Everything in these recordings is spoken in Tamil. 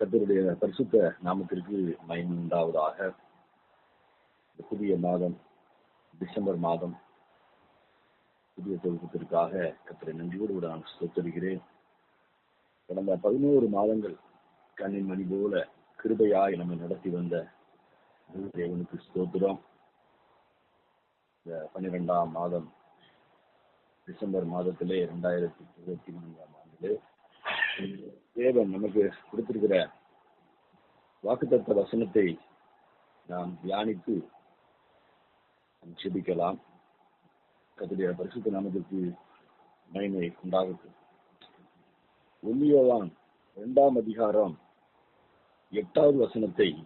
கத்தருடைய பரிசுத்த நாமத்திற்கு மயம் உண்டாவதாக புதிய மாதம் டிசம்பர் மாதம் புதிய தொகுப்பத்திற்காக கத்தரை நன்றியோடு கூட நான் ஸ்தோத்தரிக்கிறேன். கடந்த பதினோரு மாதங்கள் கண்ணின் மணி போல கிருபையாய் நம்மை நடத்தி வந்த தேவனுக்கு ஸ்தோத்திரம். இந்த பன்னிரெண்டாம் மாதம் டிசம்பர் மாதத்திலே இரண்டாயிரத்தி இருபத்தி நான்காம் ஆண்டிலே தேவன் நமக்கு கொடுத்திருக்கிற வாக்குத்தத்த வசனத்தை நாம் தியானித்து நாம் செபிக்கலாம். கத்துடைய பரிசுத்த நாமத்திற்கு மகிமை உண்டாகட்டும். ஒல்லியோவான் இரண்டாம் அதிகாரம் எட்டாவது வசனத்தை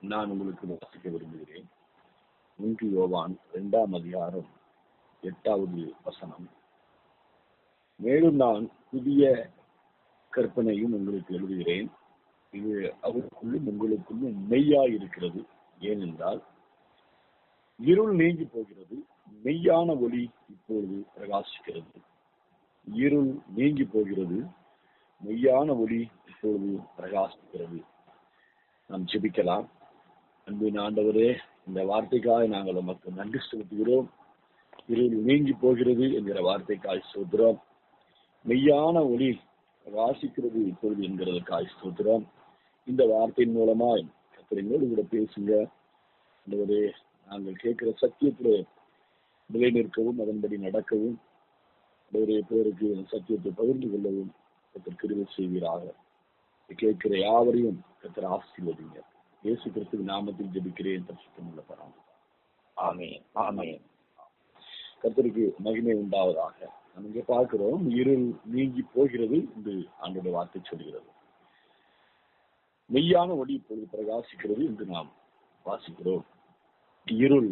நான் உங்களுக்கு வாசிக்க விரும்புகிறேன். ஒன்று யோவான் இரண்டாம் அதிகாரம் எட்டாவது வசனம். மேலும் நான் புதிய கற்பனையும் உங்களுக்கு எழுதுகிறேன். இது அவருக்குள்ளும் உங்களுக்குள்ளும் மெய்யா இருக்கிறது ஏனென்றால் இருள் நீங்கி போகிறது மெய்யான ஒளி இப்பொழுது பிரகாசிக்கிறது. இருள் நீங்கி போகிறது மெய்யான ஒளி இப்பொழுது பிரகாசிக்கிறது. நாம் ஜெபிக்கலாம். அன்பின் ஆண்டவரே இந்த வார்த்தைக்காக நாங்கள் உமக்கு நன்றி செலுத்துகிறோம். இருள் நீங்கி போகிறது என்கிற வார்த்தைக்காய் சொல்கிறோம் மெய்யான ஒளி வாசிக்கிறது இப்பொழுது என்கிறதற்காய் ஸ்தோத்திரம். இந்த வார்த்தையின் மூலமாய் கத்திரங்களோடு கூட பேசுங்க. ஆண்டவரே நாங்கள் கேட்கிற சத்தியத்திலே நிலை நிற்கவும் அதன்படி நடக்கவும் ஆண்டவரே பேருக்கு சத்தியத்தை பகிர்ந்து கொள்ளவும் கத்தர் கிருவை செய்வீராக. கேட்கிற யாவரையும் கத்தர் ஆசீர்வதிங்க. இயேசு கிறிஸ்துவ நாமத்தில் ஜெபிக்கிறேன் பரிசுத்தம் உள்ள ஆமே ஆமே கத்தருக்கு மகிமை உண்டாவதாக. நம்ம இங்க பார்க்கிறோம் இருள் நீங்கி போகிறது என்று ஆண்டோட வார்த்தை சொல்கிறது. மெய்யான ஒளி இப்பொழுது பிரகாசிக்கிறது என்று நாம் வாசிக்கிறோம். இருள்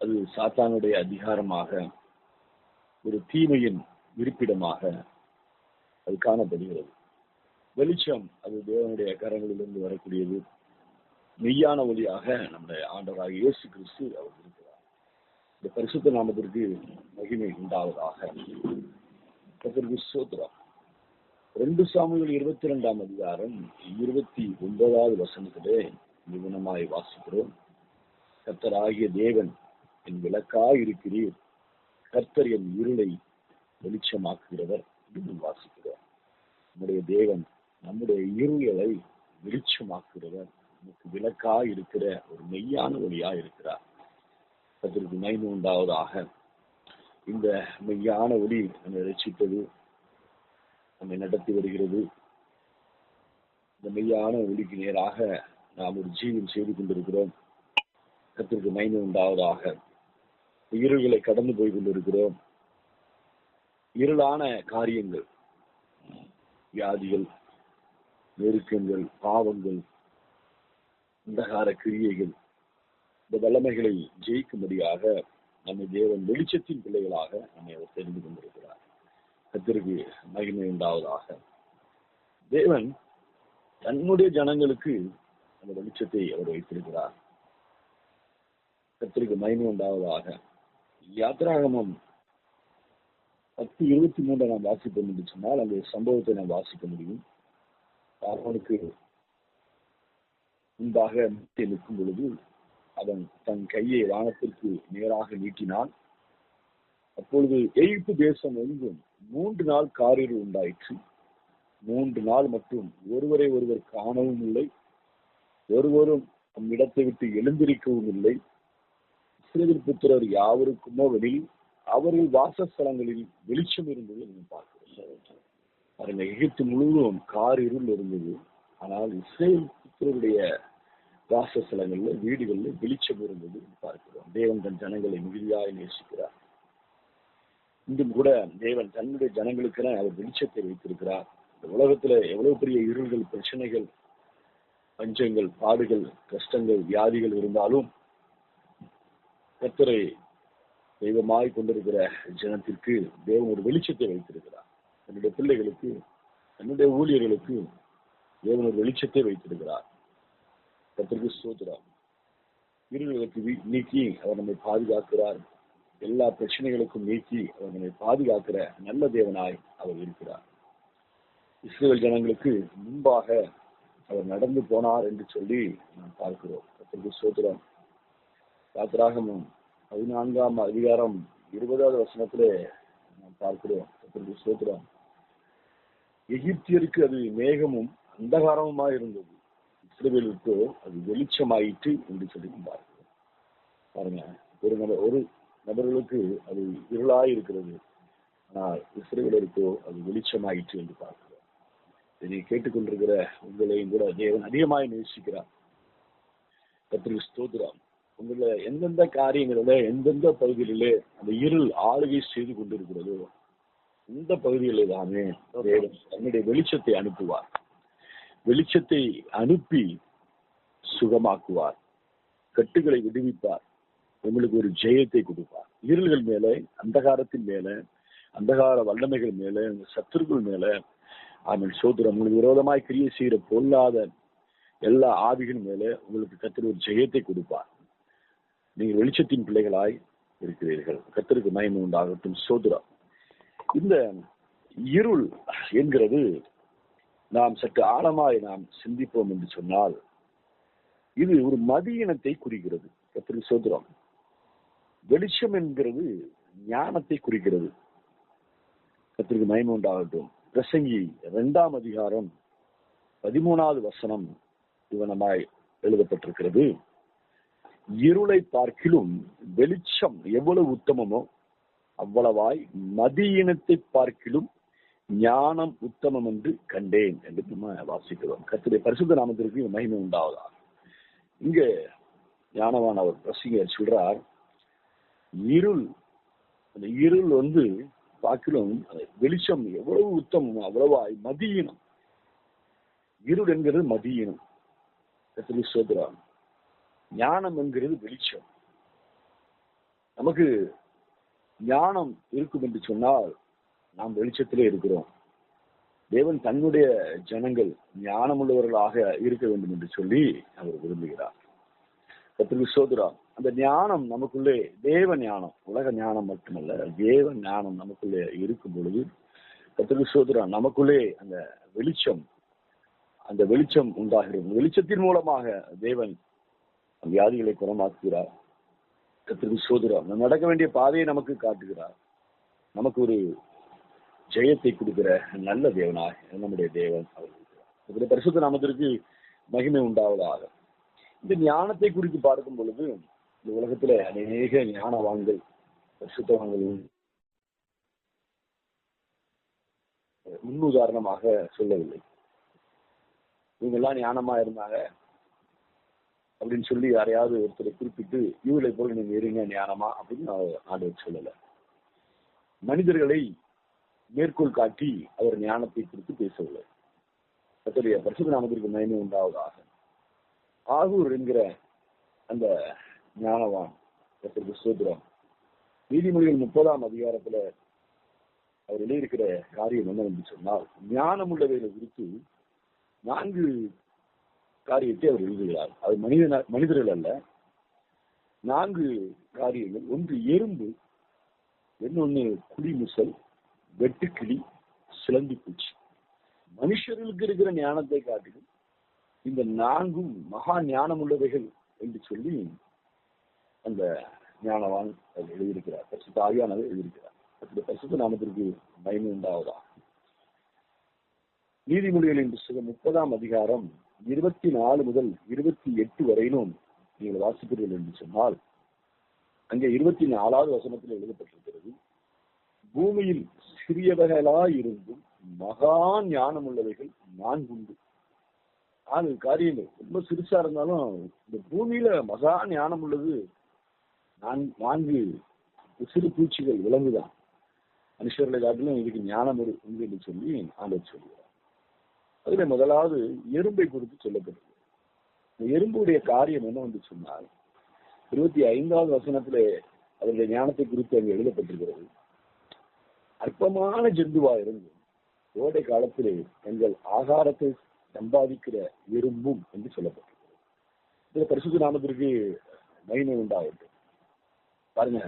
அது சாத்தானுடைய அதிகாரமாக ஒரு தீமையின் இருப்பிடமாக அது காணப்படுகிறது. வெளிச்சம் அது தேவனுடைய கரங்களிலிருந்து வரக்கூடியது. மெய்யான ஒளியாக நம்முடைய ஆண்டவராக இயேசு கிறிஸ்து அவர் இருக்கிறார் இந்த பரிசுத்த நாமத்திற்கு மகிமை உண்டாவதாக. ரெண்டு சாமிகள் இருபத்தி ரெண்டாம் அதிகாரம் இருபத்தி ஒன்பதாவது வசனத்திலே நிபுணமாய் வாசிக்கிறோம். கர்த்தராகிய தேவன் என் விளக்காய் இருக்கிறீர். கர்த்தர் என் இருளை வெளிச்சமாக்குகிறவர் என்று வாசிக்கிறோம். நம்முடைய தேவன் நம்முடைய இருளை வெளிச்சமாக்குகிறவர். நமக்கு விளக்காய் இருக்கிற ஒரு மெய்யான ஒளியா இருக்கிறார். அதற்கு மகிமை உண்டாவதாக. இந்த மெய்யான ஒளி நம்மை ரசித்தது நம்மை நடத்தி வருகிறது. இந்த மெய்யான ஒளிக்கு நேராக நாம் ஒரு ஜீவன் செய்து கொண்டிருக்கிறோம். கத்திற்கு மகிமை உண்டாவதாக. இருள்களை கடந்து போய் கொண்டிருக்கிறோம். இருளான காரியங்கள் வியாதிகள் நெருக்கங்கள் பாவங்கள் அந்தகார கிரியைகள் இந்த வல்லமைகளை ஜெயிக்கும்படியாக நம்மை தேவன் வெளிச்சத்தின் பிள்ளைகளாக நம்மை அவர் தெரிந்து கொண்டிருக்கிறார். கத்திற்கு மகிமை உண்டாவதாக. தேவன் தன்னுடைய ஜனங்களுக்கு அந்த வெளிச்சத்தை அவர் வைத்திருக்கிறார். கத்திற்கு மகிமை உண்டாவதாக. யாத்திராகமம் பத்து இருபத்தி மூன்றை நாம் வாசிக்க என்று சொன்னால் அந்த சம்பவத்தை நாம் வாசிக்க முடியும். அவனுக்கு முன்பாக நிற்கும் பொழுது அவன் தன் கையை வானத்திற்கு நேராக நீட்டினான். அப்பொழுது எகிப்து தேசம் எங்கும் மூன்று நாள் காரில் உண்டாயிற்று. மூன்று நாள் மற்றும் ஒருவரை ஒருவர் காணவும் இல்லை. ஒருவரும் இடத்தை விட்டு எழுந்திருக்கவும் இல்லை. இஸ்ரேல் புத்திரர் யாவருக்குமோ வெளியில் அவர்கள் வாசஸ்தலங்களில் வெளிச்சம் இருந்தது என்று பார்க்கிறோம். பாருங்க எகிப்து முழுவதும் கார் இருள் இருந்தது. ஆனால் இஸ்ரேல் புத்திரருடைய வாசஸ்தலங்கள்ல வீடுகள்ல வெளிச்சம் இருந்தது பார்க்கிறோம். தேவன் தன் ஜனங்களை மிகுதியாக நேசிக்கிறார். இன்றும் கூட தேவன் தன்னுடைய ஜனங்களுக்கென அவர் வெளிச்சத்தை வைத்திருக்கிறார். இந்த உலகத்துல எவ்வளவு பெரிய இருள்கள் பிரச்சனைகள் பஞ்சங்கள் பாடுகள் கஷ்டங்கள் வியாதிகள் இருந்தாலும் கத்தரை தெய்வமாய் கொண்டிருக்கிற ஜனத்திற்கு தேவன் ஒரு வெளிச்சத்தை வைத்திருக்கிறார். தன்னுடைய பிள்ளைகளுக்கு தன்னுடைய ஊழியர்களுக்கு தேவன் ஒரு வெளிச்சத்தை வைத்திருக்கிறார். கத்திரிக்கு சோதரா இருளுக்கு நீக்கி அவர் நம்மை பாதுகாக்கிறார். எல்லா பிரச்சனைகளுக்கும் நீக்கி அவர் நம்மை பாதுகாக்கிற நல்ல தேவனாய் அவர் இருக்கிறார். இஸ்ரேல் ஜனங்களுக்கு முன்பாக அவர் நடந்து போனார் என்று சொல்லி நாம் பார்க்கிறோம். கத்திரிக்கு சோத்திரம் யாத்திராகமும் பதினான்காம் அதிகாரம் இருபதாவது வசனத்திலே நாம் பார்க்கிறோம். கத்திரிக்கு சோத்திரம் எகிப்தியருக்கு அது மேகமும் அந்தகாரமுமா இருந்தது இஸ்ரேலுக்கோ அது வெளிச்சமாயிற்று என்று சொல்லி பார்க்கிறோம் பாருங்க ஒரு நபர் ஒரு நபர்களுக்கு அது இருளாய் இருக்கிறது. ஆனால் இஸ்ரேலருக்கோ அது வெளிச்சமாயிற்று என்று பார்க்கிறோம். இதை கேட்டுக்கொண்டிருக்கிற உங்களையும் கூட தேவன் அதிகமாய் நேசிக்கிறார். கத்திரிக்கு ஸ்தோத்திரம். உங்கள எந்தெந்த காரியங்களில எந்தெந்த பகுதிகளிலே அந்த இருள் ஆளுகை செய்து கொண்டிருக்கிறதோ இந்த பகுதிகளிலே தானே தேவன் தன்னுடைய வெளிச்சத்தை அனுப்புவார். வெளிச்சத்தை அனுப்பி சுகமாக்குவார். கட்டுகளை விடுவிப்பார். உங்களுக்கு ஒரு ஜெயத்தை கொடுப்பார். இருள்கள் மேலே அந்தகாரத்தின் மேல அந்தகார வல்லமைகள் மேல சத்துருக்கள் மேல ஆமீன். சோதரம் உங்களுக்கு விரோதமாய் கிரியை செய்கிற பொல்லாத எல்லா ஆவிகள் மேல உங்களுக்கு கத்தர் ஒரு ஜெயத்தை கொடுப்பார். நீங்கள் வெளிச்சத்தின் பிள்ளைகளாய் இருக்கிறீர்கள். கத்தருக்கு மயமம் உண்டாகட்டும். சோதரம் இந்த இருள் என்கிறது நாம் சற்று ஆழமாய் நாம் சிந்திப்போம் என்று சொன்னால் இது ஒரு மதியினத்தை குறிக்கிறது. எப்படி சோதரம் வெளிச்சம் என்கிறது ஞானத்தை குறிக்கிறது. கத்திற்கு மயமம் உண்டாகட்டும். பிரசங்கி இரண்டாம் அதிகாரம் பதிமூணாவது வசனம் இவனமாய் எழுதப்பட்டிருக்கிறது. இருளை பார்க்கிலும் வெளிச்சம் எவ்வளவு உத்தமமோ அவ்வளவாய் மதியினத்தை பார்க்கிலும் ஞானம் உத்தமம் என்று கண்டேன் என்று நம்ம வாசிக்கிறோம். கத்திரை பரிசுத்த நாமத்திற்கு மகிமை உண்டாவதா இங்க ஞானவான் அவர் ரசிகர் சொல்றார் இருள் அந்த இருள் வந்து பார்க்கிறோம் வெளிச்சம் எவ்வளவு உத்தமம் அவ்வளவா மதியினம். இருள் என்கிறது மதியினம். சோதரான் ஞானம் என்கிறது வெளிச்சம். நமக்கு ஞானம் இருக்கும் என்று சொன்னால் நாம் வெளிச்சத்திலே இருக்கிறோம். தேவன் தன்னுடைய ஜனங்கள் ஞானமுள்ளவர்களாக இருக்க வேண்டும் என்று சொல்லி அவர் விரும்புகிறார். கத்திரிக்கு சோதுரா அந்த ஞானம் நமக்குள்ளே தேவ ஞானம் உலக ஞானம் மட்டுமல்ல தேவ ஞானம் நமக்குள்ளே இருக்கும் பொழுது கத்திரிக்கு சோதுரா நமக்குள்ளே அந்த வெளிச்சம் அந்த வெளிச்சம் உண்டாகிறது. வெளிச்சத்தின் மூலமாக தேவன் வியாதிகளை குணமாக்குகிறார். கத்திரிக்கு சோதுரா நடக்க வேண்டிய பாதையை நமக்கு காட்டுகிறார். நமக்கு ஒரு ஜெயத்தை கொடுக்கிற நல்ல தேவனாய் நம்முடைய தேவன் அவர் பரிசுத்த நாமத்திற்கு மகிமை உண்டாவதாக. இந்த ஞானத்தை குறித்து பார்க்கும் பொழுது இந்த உலகத்துல அநேக ஞானவான்கள் பரிசுத்தவான்கள் முன்னுதாரணமாக சொல்லவில்லை. இவங்கெல்லாம் ஞானமா இருந்தாங்க அப்படின்னு சொல்லி யாரையாவது ஒருத்தரை குறிப்பிட்டு இவளை போல நீங்க இருங்க ஞானமா? அப்படின்னு ஆண்டு சொல்லல. மனிதர்களை மேற்கோள் காட்டி அவர் ஞானத்தை குறித்து பேசவில்லை கத்தருடைய பரிசுத்த நாமத்திற்கு மயமே உண்டாவதாக. ஆகூர் என்கிற அந்த ஞானவான் கத்திற்கு சோதரம் நீதிமொழிகள் முப்பதாம் அதிகாரத்துல அவர் எழுதியிருக்கிற காரியம் என்னவென்று சொன்னால் ஞானம் உள்ளவைகளை குறித்து நான்கு காரியத்தை அவர் எழுதுகிறார். அது மனித மனிதர்கள் அல்ல. நான்கு காரியங்கள் ஒன்று எறும்பு இன்னொன்னு குடிமுசல் வெட்டுக்கிளி சிலந்தி பூச்சி. மனுஷர்களுக்கு இருக்கிற ஞானத்தை காட்டிலும் இந்த நான்கும் மகா ஞானம் உள்ளவைகள் என்று சொல்லி அந்த ஞானவான் எழுதியிருக்கிறார். பரிசுத்த ஆகியானவர் எழுதியிருக்கிறார். அந்த பரிசுத்த நாமத்திற்கு மயமே உண்டாவதா நீதிமொழிகளின் புஸ்தகம் முப்பதாம் அதிகாரம் இருபத்தி நாலு முதல் இருபத்தி எட்டு வரையிலும் நீங்கள் வாசிப்பீர்கள் என்று சொன்னால் அங்கே இருபத்தி நாலாவது வசனத்தில் எழுதப்பட்டிருக்கிறது. பூமியில் சிறியவர்களாய் இருந்தும் மகா ஞானம் உள்ளவைகள் நான்கு உண்டு நாலு காரியங்கள் ரொம்ப சிறுசா இருந்தாலும் இந்த பூமியில மகா ஞானம் உள்ளது நான்கு சிறு பூச்சிகள் விலங்குதான். மனுஷர்களை காட்டிலும் இதுக்கு ஞானம் உண்டு என்று சொல்லி ஆண்டவர் சொல்கிறார். அதுல முதலாவது எறும்பை குறித்து சொல்லப்படுது இந்த எறும்புடைய காரியம் என்ன வந்து சொன்னால் இருபத்தி ஐந்தாவது வசனத்திலே அதனுடைய ஞானத்தை குறித்து அங்கு எழுதப்பட்டிருக்கிறது. அற்பமான ஜந்துவா இருந்து கோடை காலத்திலே எங்கள் ஆகாரத்தை சம்பாதிக்கிற எறும்பும் என்று சொல்லப்பட்டிருக்கிறது. இதுல பரிசுத்த நாமத்திற்கு மகிமை உண்டாகட்டும் பாருங்க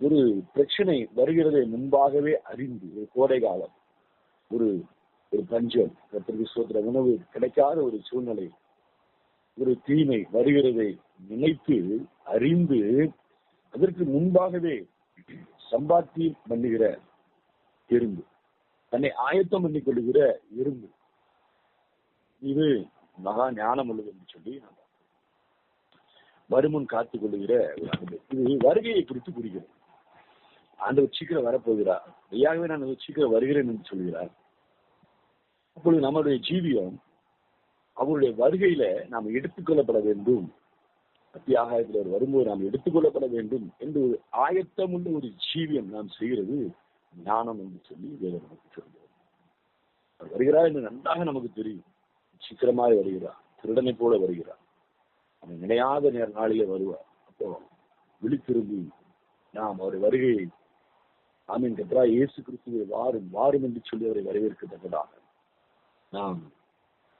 ஒரு பிரச்சனை வருகிறதை முன்பாகவே அறிந்து ஒரு கோடை காலம் ஒரு ஒரு பஞ்சம் கத்திரிக்கு சோத்திர உணவு கிடைக்காத ஒரு சூழ்நிலை ஒரு தீமை வருகிறதை நினைத்து அறிந்து அதற்கு முன்பாகவே சம்பாத்தியம் பண்ணுகிற எறும்பு தன்னை ஆயத்தம் பண்ணிக் கொள்ளுகிற எறும்பு இது மகா ஞானம் உள்ளது என்று சொல்லி நாம் வருமுன் காத்துக் கொள்ளுகிற ஒரு இது வருகையை குறித்து குறிக்கிறது ஆண்டவர் சீக்கிரம் வரப்போகிறார். ஐயாகவே நான் சீக்கிரம் வருகிறேன் என்று சொல்கிறார். அப்பொழுது நம்முடைய ஜீவியம் அவருடைய வருகையில நாம் எடுத்துக்கொள்ளப்பட வேண்டும். அத்தியாகாயத்தில் அவர் வரும்போது நாம் எடுத்துக்கொள்ளப்பட வேண்டும் என்று ஒரு ஆயத்தமுள்ள ஒரு ஜீவியம் நாம் செய்கிறது ஞானம் என்று சொல்லி வேதம் நமக்கு சொல்கிறது. அவர் வருகிறார் என்று நன்றாக நமக்கு தெரியும். சீக்கிரமாய் வருகிறார். திருடனை போல வருகிறார். அவன் நினையாத நேர நாளிலே வருவார். அப்போ விழித்திரும்பி நாம் அவரை வருகையை ஆமீன் கத்ரா இயேசு கிறிஸ்துவை வாரும் வாரும் என்று சொல்லி அவரை வரவேற்கத்தக்கதாக நாம்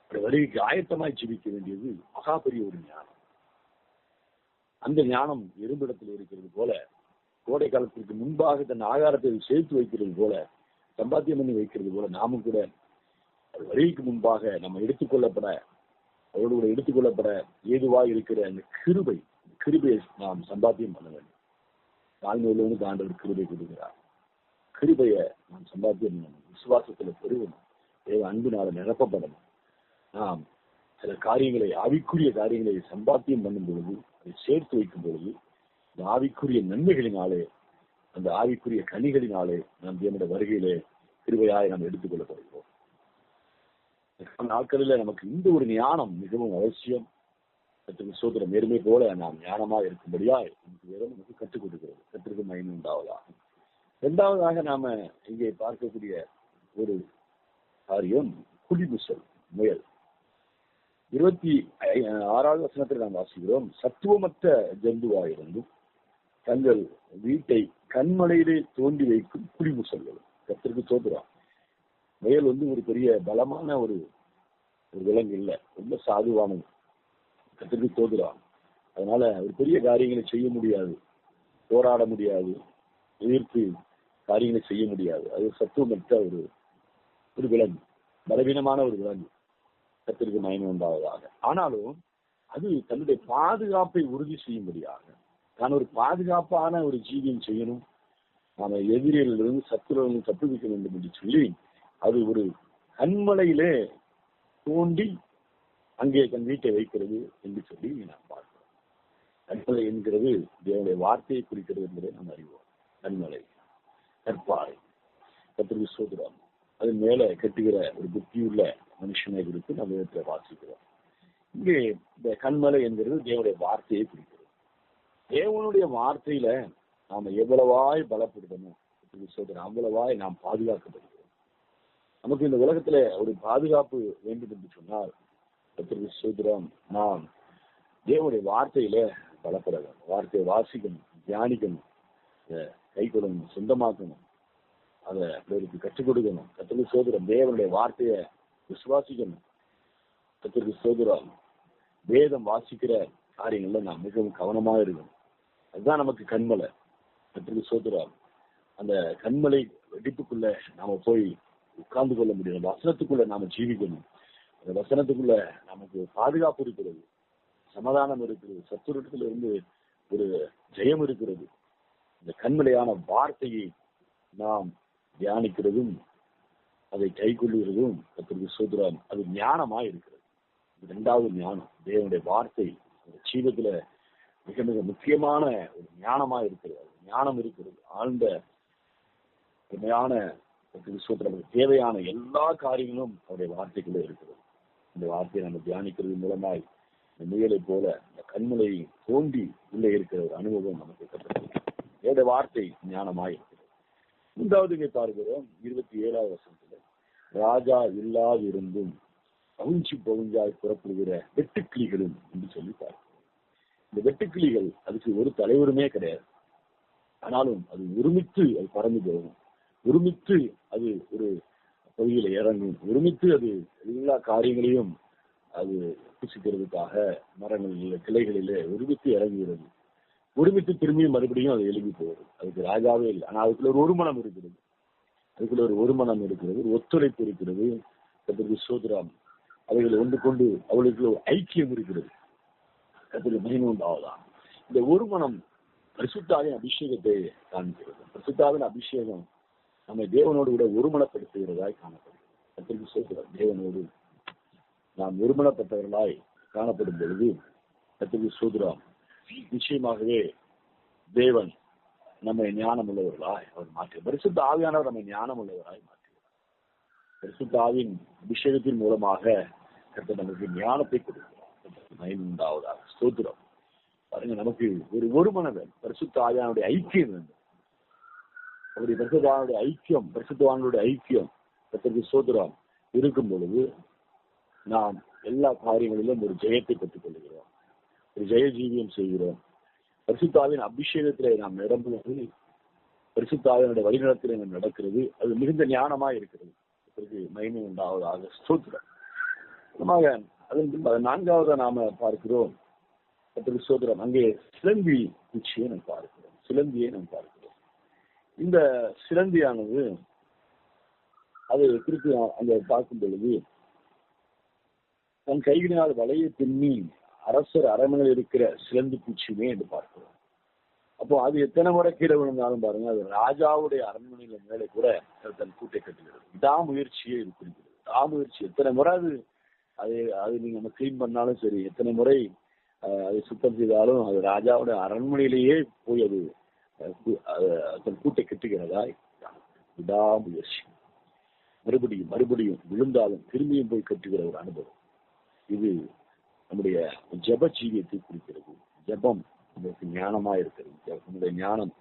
அவரை வருகைக்கு ஆயத்தமாய் ஜீவிக்க வேண்டியது மகா பெரிய ஒரு ஞானம். அந்த ஞானம் இரும்பிடத்தில் இருக்கிறது போல கோடை காலத்திற்கு முன்பாக தன் ஆகாரத்தை சேர்த்து வைக்கிறது போல சம்பாத்தியம் பண்ணி வைக்கிறது போல நாமும் கூட அவர் முன்பாக நம்ம எடுத்துக்கொள்ளப்பட அவரோடு கூட எடுத்துக்கொள்ளப்பட ஏதுவாக இருக்கிற அந்த கிருபை கிருபையை நாம் சம்பாத்தியம் பண்ண வேண்டும். தாழ்மையிலிருந்து ஆண்டவர் கிருபை கொடுக்கிறார். கிருபையை நாம் சம்பாத்தியம் பண்ணணும் விசுவாசத்துல பெருகணும் தேவ அன்பினால நிரப்பப்படணும். நாம் சில காரியங்களை ஆவிக்குரிய காரியங்களை சம்பாத்தியம் பண்ணும் பொழுது அதை சேர்த்து வைக்கும் பொழுது இந்த ஆவிக்குரிய நன்மைகளினாலே அந்த ஆவிக்குரிய கனிகளினாலே நாம் தேவனுடைய வருகையிலே திருவையாய் நாம் எடுத்துக்கொள்ளப்படுகிறோம். நாட்களில் நமக்கு இந்த ஒரு ஞானம் மிகவும் அவசியம். கத்திற்கு சோதர நேர்மை போல நாம் ஞானமா இருக்கும்படியா நமக்கு வேதம் நமக்கு கற்றுக் கொடுக்கிறது. கத்திற்கு மயன் உண்டாவதா இரண்டாவதாக நாம இங்கே பார்க்கக்கூடிய ஒரு காரியம் குடிமுசல் முயல். இருபத்தி ஆறாவது வசனத்தில் நாம் வாசிக்கிறோம். சத்துவமற்ற ஜந்துவாயிருந்தும் தங்கள் வீட்டை கண்மலையிலே தோண்டி வைக்கும் குடிமுசல்கள் கத்திற்கு தோத்துறான் முயல் வந்து ஒரு பெரிய பலமான ஒரு ஒரு விலங்கு இல்லை. ரொம்ப சாதுவானது. கத்திற்கு தோதுறான் அதனால ஒரு பெரிய காரியங்களை செய்ய முடியாது. போராட முடியாது. எதிர்த்து காரியங்களை செய்ய முடியாது. அது சத்துவமற்ற ஒரு ஒரு விலங்கு. பலவீனமான ஒரு விலங்கு. கத்திற்கு மயனம் உண்டாவதாக. ஆனாலும் அது தன்னுடைய பாதுகாப்பை உறுதி செய்யும்படியாக தான் ஒரு பாதுகாப்பான ஒரு ஜீவியம் செய்யணும். நாம எதிரியிலிருந்து சத்துருவிலிருந்து தப்புவிக்க வேண்டும் என்று சொல்லி அது ஒரு கண்மலையிலே தோண்டி அங்கே தன் வீட்டை வைக்கிறது என்று சொல்லி நாம் பார்க்கிறோம். கண்மலை என்கிறது தேவனுடைய வார்த்தையை குறிக்கிறது என்பதை நாம் அறிவோம். கண்மலை கற்பாறை கத்திரி சோதரம் அது மேல கட்டுகிற ஒரு புத்தியுள்ள மனுஷனை குறித்து நம்ம இடத்துல வாசிக்கிறோம். இங்கே இந்த கண்மலை என்கிறது தேவனுடைய வார்த்தையை குறிக்கிறது. தேவனுடைய வார்த்தையில நாம எவ்வளவாய் பலப்படுத்தணும் கத்திரி அவ்வளவாய் நாம் பாதுகாக்கப்படுகிறோம். நமக்கு இந்த உலகத்துல ஒரு பாதுகாப்பு வேண்டும் என்று சொன்னால் கத்திரி சோதரம் நாம் தேவனுடைய வார்த்தையில பலப்பட வேண்டும் வார்த்தையை வாசிக்கணும் தியானிக்கணும் கை கொள்ளணும் சொந்தமாக்கணும் அதை பிறருக்கு கற்றுக் கொடுக்கணும். கத்திரி சோதரம் தேவனுடைய வார்த்தையை விசுவாசிக்கணும். கத்திரி சோதரம் வேதம் வாசிக்கிற காரியங்கள்ல நாம் மிகவும் கவனமாக இருக்கணும். அதுதான் நமக்கு கண்மலை. கத்திரி சோதரம் அந்த கண்மலை வெடிப்புக்குள்ள நாம போய் உட்கார்ந்து கொள்ள முடியும். வசனத்துக்குள்ள நாம ஜீவிக்கணும். அந்த வசனத்துக்குள்ள நமக்கு பாதுகாப்பு இருக்கிறது. சமாதானம் இருக்கிறது. சத்துருடத்துல இருந்து ஒரு ஜெயம் இருக்கிறது. இந்த கண்மலையான வார்த்தையை நாம் தியானிக்கிறதும் அதை கை கொள்ளுகிறதும் கத்திற்கு சோதரம் அது ஞானமா இருக்கிறது. இரண்டாவது ஞானம். தேவனுடைய வார்த்தை ஜீவத்துல மிக மிக முக்கியமான ஒரு ஞானமா இருக்கிறது. ஞானம் இருக்கிறது. ஆழ்ந்த உண்மையான கத்திற்கு தேவையான எல்லா காரியங்களும் அவருடைய வார்த்தைக்குள்ள இருக்கிறது. இந்த வார்த்தையை நம்ம தியானிக்கிறது மூலமாய் இந்த முயலை போல இந்த கண்மலையை தோண்டி உள்ளே இருக்கிற ஒரு அனுபவம் நமக்கு கற்றுக்கிறது வேத வார்த்தை ஞானமாய் இருக்கிறது. மூன்றாவது இங்கே பார்க்கிறோம். இருபத்தி ராஜா இல்லாதிருந்தும் பவுஞ்சி பவுஞ்சாய் புறப்படுகிற வெட்டுக்கிளிகளும் என்று சொல்லி இந்த வெட்டுக்கிளிகள் அதுக்கு ஒரு தலைவருமே கிடையாது. ஆனாலும் அது ஒருமித்து அது பறந்து போகும். ஒருமித்து அது ஒரு பகுதியில் இறங்கும். ஒருமித்து அது எல்லா காரியங்களையும் அது புசிக்கிறதுக்காக மரங்களில் கிளைகளிலே ஒருமித்து இறங்குகிறது. ஒருமித்து திரும்பியும் மறுபடியும் அது எழுதி போகிறது அதுக்கு ராஜாவே இல்லை. ஆனால் அதுக்குள்ள ஒரு மனம் இருக்கிறது அதுக்குள்ள ஒரு ஒருமனம் இருக்கிறது ஒரு ஒத்துழைப்பு இருக்கிறது. கத்திரிக்கு சோதராம். அவைகளை ஒன்று கொண்டு அவளுக்கு ஐக்கியம் இருக்கிறது. கத்திற்கு மகிமை உண்டாவதா இந்த ஒருமனம் பரிசுத்தாவின் அபிஷேகத்தை காண்கிறது. பரிசுத்தாவின் அபிஷேகம் நம்மை தேவனோடு கூட ஒருமனப்படுத்துகிறதாய் காணப்படும் கத்திரிக்கு சோதரம். தேவனோடு நாம் ஒருமனப்பட்டவர்களாய் காணப்படும் பொழுது கத்திரிக்கு சோதராம். நிச்சயமாகவே தேவன் நம்மை ஞானம் உள்ளவர்களாய் அவர் மாற்றி பரிசுத்த ஆவியானவர் நம்மை ஞானம் உள்ளவராய் மாற்றுகிறார் பரிசுத்த ஆவின் அபிஷேகத்தின் மூலமாக கருத்து நமக்கு ஞானத்தை கொடுக்கிறார். ஐந்தாவதாக ஸ்தோத்திரம். பாருங்க நமக்கு ஒரு ஒரு மனதன் பரிசுத்த ஆவியானுடைய ஐக்கியம் வேண்டும் அவருடைய பரிசுத்தானுடைய ஐக்கியம் பரிசுத்தவானுடைய ஐக்கியம் கத்திற்கு சோதரம் இருக்கும் பொழுது நாம் எல்லா காரியங்களிலும் ஒரு ஜெயத்தை பெற்றுக் கொள்கிறோம் ஒரு ஜெய ஜீவியம் செய்கிறோம். பரிசுத்தாவின் அபிஷேகத்திலே நாம் நிரம்புவது பரிசுத்தாவினுடைய வழிநடத்திலே நாம் நடக்கிறது அது மிகுந்த ஞானமா இருக்கிறது. இதற்கு மகிமை உண்டாவதாக ஸ்தோத்திரம். அதமாக அதன் பின்பு நாம பார்க்கிறோம். கத்திற்கு சோதரம் அங்கே சிலந்தி குச்சியை நாம் பார்க்கிறோம். சிலந்தியை நாம் பார்க்கிறோம். இந்த சிலந்தியானது அது திருப்பி அங்கே பார்க்கும் பொழுது தன் கைகளினால் வலையை பின்னி அரசர் அரண்மனையில் இருக்கிற சிலந்து பூச்சியுமே என்று பார்க்கிறோம். அப்போ அது எத்தனை முறை கீழே விழுந்தாலும் பாருங்க அது ராஜாவுடைய அரண்மனையில மேலே கூட தன் கூட்டை கட்டுகிறது. விடாமுயற்சியே இது குறிக்கிறது. விடாமுயற்சி எத்தனை முறை அது அது அது நீங்க நம்ம கிளீன் பண்ணாலும் சரி எத்தனை முறை அதை சுத்தம் செய்தாலும் அது ராஜாவுடைய அரண்மனையிலேயே போய் அது தன் கூட்டை கட்டுகிறதா? விடாமுயற்சி மறுபடியும் மறுபடியும் விழுந்தாலும் திரும்பியும் போய் கட்டுகிற ஒரு அனுபவம். இது நம்முடைய ஜெப ஜீவியத்தை குறிக்கிறது. ஜெபம் உங்களுக்கு ஞானமா இருக்கிறது. நம்முடைய ஞானம்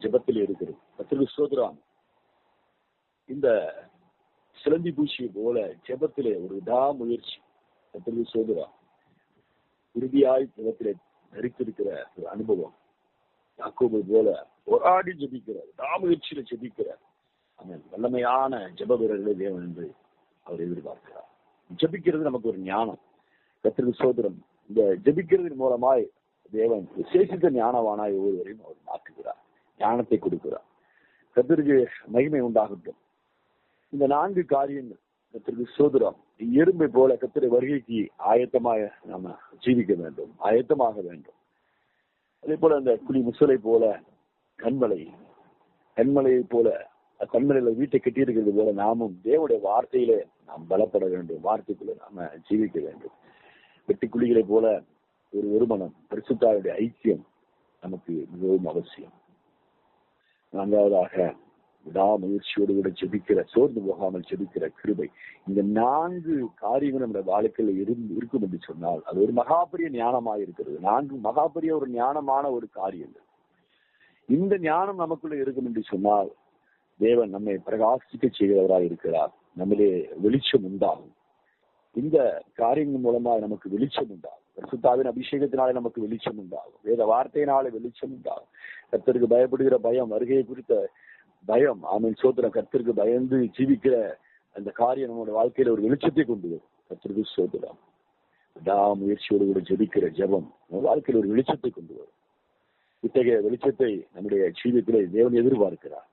ஜெபத்தில் இருக்கிறது. கத்திரி சோதராம் இந்த சிலந்தி பூச்சியை போல ஜபத்திலே ஒரு விடாமுயற்சி கத்திரி சோதரா உறுதியாய் ஜபத்திலே தரித்திருக்கிற ஒரு அனுபவம். யாக்கோபு போல போராடி ஜெபிக்கிற விடாமுயற்சியில ஜெபிக்கிற அவன் வல்லமையான ஜப வீரர்களை தேவன் என்று அவர் எதிர்பார்க்கிறார். ஜெபிக்கிறது நமக்கு ஒரு ஞானம். கத்திரிக்கு சோதரம் இந்த ஜெபிக்கிறதன் மூலமாய் தேவன் விசேஷித்த ஞானவானாய் ஒவ்வொருவரையும் அவர் மாற்றுகிறார். ஞானத்தை கொடுக்கிறார். கத்திரிக்கு மகிமை உண்டாகட்டும். இந்த நான்கு காரியங்கள் கத்திரிக்கு சோதரம் எறும்பை போல கத்திரை வருகைக்கு ஆயத்தமாக நாம ஜீவிக்க வேண்டும். ஆயத்தமாக வேண்டும். அதே போல அந்த குழி முசலை போல கண்மலை கண்மலையை போல கண்மலையில வீட்டை கட்டியிருக்கிறது போல நாமும் தேவடைய வார்த்தையிலே நாம் பலப்பட வேண்டும். வார்த்தைக்குள்ள நாம ஜீவிக்க வேண்டும். வெட்டி குழிகளை போல ஒரு ஒருமனம் பரிசுத்தாருடைய ஐக்கியம் நமக்கு மிகவும் அவசியம். நான்காவதாக விடாமுயற்சியோடு கூட செபிக்கிற சோர்ந்து போகாமல் செபிக்கிற கிருபை. இந்த நான்கு காரியங்கள் நம்முடைய வாழ்க்கையில இருந்து இருக்கும் என்று சொன்னால் அது ஒரு மகாபெரிய ஞானமாக இருக்கிறது. நான்கு மகாபெரிய ஒரு ஞானமான ஒரு காரியங்கள். இந்த ஞானம் நமக்குள்ள இருக்கும் என்று சொன்னால் தேவன் நம்மை பிரகாசிக்க செய்கிறவராய் இருக்கிறார். நம்மளே வெளிச்சம் உண்டாகும். இந்த காரியங்கள் மூலமாக நமக்கு வெளிச்சம் உண்டாகும். பரிசுத்தாவின் அபிஷேகத்தினாலே நமக்கு வெளிச்சம் உண்டாகும். வேத வார்த்தையினாலே வெளிச்சம் உண்டாகும். கர்த்தருக்கு பயப்படுகிற பயம் வருகையை குறித்த பயம் ஆமீன் சோத்திரம். கர்த்தருக்கு பயந்து ஜீவிக்கிற அந்த காரியம் நம்மளுடைய வாழ்க்கையில ஒரு வெளிச்சத்தை கொண்டு வரும். கர்த்தருக்கு சோதரம் விடாமுயற்சியோடு கூட ஜெபிக்கிற ஜெபம் நம்ம வாழ்க்கையில் ஒரு வெளிச்சத்தை கொண்டு வரும். இத்தகைய வெளிச்சத்தை நம்முடைய ஜீவியத்திலே தேவன் எதிர்பார்க்கிறார்.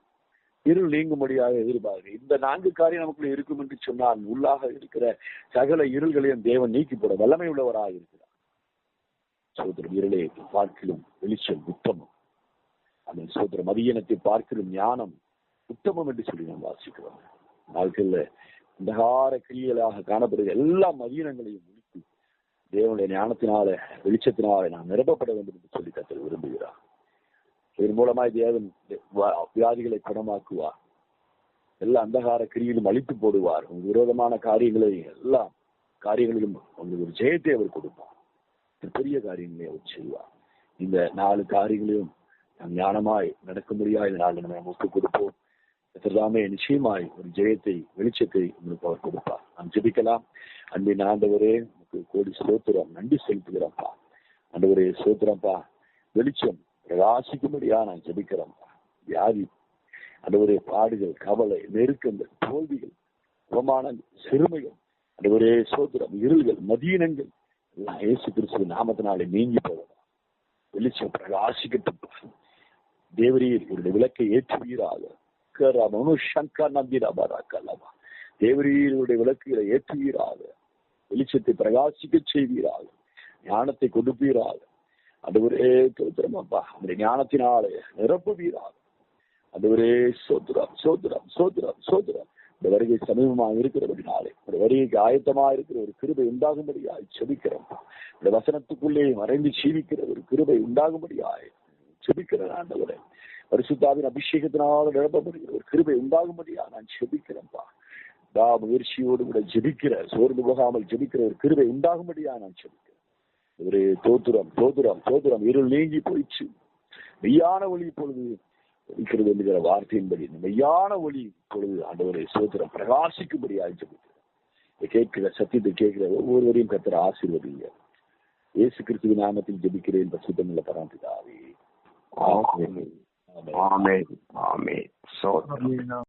இருள் நீங்கும்படியாக எதிர்பார்க்க இந்த நான்கு காரியம் நமக்குள்ள இருக்கும் என்று சொன்னால் உள்ளாக இருக்கிற சகல இருள்களையும் தேவன் நீக்கி போட வல்லமை உள்ளவராக இருக்கிறார். சோதரம் இருளே பார்க்கிலும் வெளிச்சம் உத்தமம். அந்த சோதர மதியனத்தை பார்க்கிலும் ஞானம் உத்தமம் என்று சொல்லி நாம் வாசிக்கிறோம். வாழ்க்கையில் அந்தகார கிரியலாக காணப்படுகிற எல்லா மதியனங்களையும் முடித்து தேவனுடைய ஞானத்தினால வெளிச்சத்தினால நாம் நிரப்பப்பட வேண்டும் என்று சொல்லி கத்தல் விரும்புகிறார். இதன் மூலமாய் தேவன் வியாதிகளை குணமாக்குவார். எல்லா அந்தகார கிரியிலும் அழித்து போடுவார். உங்க விரோதமான காரியங்களை எல்லா காரியங்களிலும் உங்களுக்கு ஒரு ஜெயத்தை அவர் கொடுப்பார். பெரிய காரியங்களை அவர் செய்வார். இந்த நாலு காரியங்களையும் நாம் ஞானமாய் நடக்க முடியாது இந்த நம்ம நமக்கு கொடுப்போம். கர்த்தர்தாமே நிச்சயமாய் ஒரு ஜெயத்தை வெளிச்சத்தை உங்களுக்கு அவர் கொடுப்பார். நாம் ஜெபிக்கலாம். அன்பின் ஆண்டவரே உங்களுக்கு கோடி சோத்திரம் நன்றி செலுத்துகிறோம்ப்பா. ஆண்டவரே சோத்திரம்ப்பா வெளிச்சம் பிரகாசிக்கும்படியா நான் ஜபிக்கிறோம். வியாதி ஆண்டவரே பாடுகள் கவலை நெருக்கங்கள் தோல்விகள் அவமானங்கள் சிறுமைகள் ஆண்டவரே சோத்திரம் இருள்கள் மதீனங்கள் எல்லாம் இயேசு கிறிஸ்துவ நாமத்தினாலே நீங்கி போவதா வெளிச்சம் பிரகாசிக்கட்டுப்பா தேவரீர் இவருடைய விளக்கை ஏற்றுவீராக. கரமனு சங்கர் கல்லவா. தேவரீருடைய விளக்குகளை ஏற்றுவீராக. வெளிச்சத்தை பிரகாசிக்க செய்வீராக. ஞானத்தை கொடுப்பீராக. அது ஒரே தோத்திரமாப்பா. அந்த ஞானத்தினாலே நிரப்புவீராக அது ஒரே சோத்திரம் சோத்திரம் சோத்திரம் சோத்திரம். இந்த வருகை சமீபமாக இருக்கிறபடினாலே இந்த வருகைக்கு ஆயத்தமா இருக்கிற ஒரு கிருபை உண்டாகும்படியாய் செபிக்கிறோம் இந்த வசனத்துக்குள்ளே மறைந்து ஜீவிக்கிற ஒரு கிருபை உண்டாகும்படியாய் செபிக்கிறேன் ஆண்டவரே. பரிசுத்தாவின் அபிஷேகத்தினால் நிரப்பப்படுகிற ஒரு கிருபை உண்டாகும்படியா நான் செபிக்கிறேன்ப்பா. தா முயற்சியோடு கூட ஜெபிக்கிற சோர்ந்து போகாமல் ஜெபிக்கிற ஒரு கிருபை உண்டாகும்படியா நான் செபிக்கிறேன். ஒரு தோத்துரம் தோத்துரம் தோத்துரம் இருள் நீங்கி போயிடுச்சு மெய்யான ஒளி இப்பொழுது இருக்கிறது என்கிற வார்த்தையின்படி. இந்த மெய்யான ஒளி இப்பொழுது ஆண்டவரை சோத்திரம் ஜெபிக்கிறேன் இதை கேட்கிற சத்தியத்தை கேட்கிற ஒவ்வொருவரையும் கத்திர ஆசீர்வதிங்க. இயேசு கிறிஸ்துவின் நாமத்தில் ஜெபிக்கிறேன் பசுத்தமில்ல பராம்பிதாவே. ஆமென். ஆமென். ஆமென். சோதரம்